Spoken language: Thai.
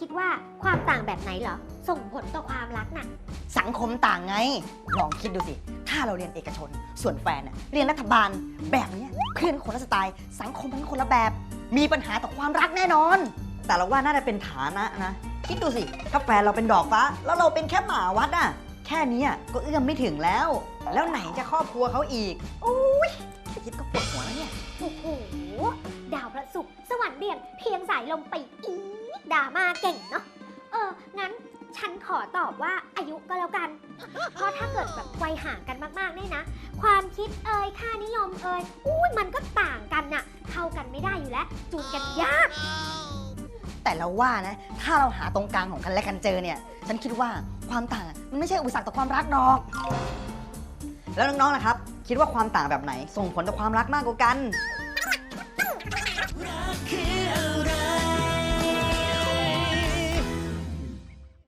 คิดว่าความต่างแบบไหนเหรอ ส่งผลต่อความรักน่ะ สังคมต่างไง ลองคิดดูสิ ถ้าเราเรียนเอกชน ส่วนแฟนน่ะเรียนรัฐบาล แบบเนี้ยเพื่อนคนละสไตล์ สังคมมันคนละแบบ มีปัญหาต่อความรักแน่นอน แต่เราว่าน่าจะเป็นฐานะนะ คิดดูสิ ถ้าแฟนเราเป็นดอกฟ้า แล้วเราเป็นแค่หมาวัดอะแค่เนี้ยก็เอื้อมไม่ถึงแล้ว แล้วไหนจะครอบครัวเขาอีกอุ้ยแค่คิดก็ปวดหัวแล้วเนี่ย โอ้โห ดาวพระศุกร์สวรรค์เบี่ยงเพียงสายลมไปอีก ดราม่าเก่งเนาะ เออ งั้นฉันขอตอบว่าอายุก็แล้วกัน เพราะถ้าเกิดแบบวัยห่างกันมากๆเนี่ยนะ ความคิดเอ่ยค่านิยมเอ่ยอุ้ยมันก็ต่างกันน่ะ เข้ากันไม่ได้อยู่แล้ว จูนกันยาก แต่เราว่านะ ถ้าเราหาตรงกลางของกันและกันเจอเนี่ย ฉันคิดว่าความต่างมันไม่ใช่อุปสรรคต่อความรักหรอก แล้วน้องๆนะครับ คิดว่าความต่างแบบไหน ส่งผลต่อความรักมากกว่ากัน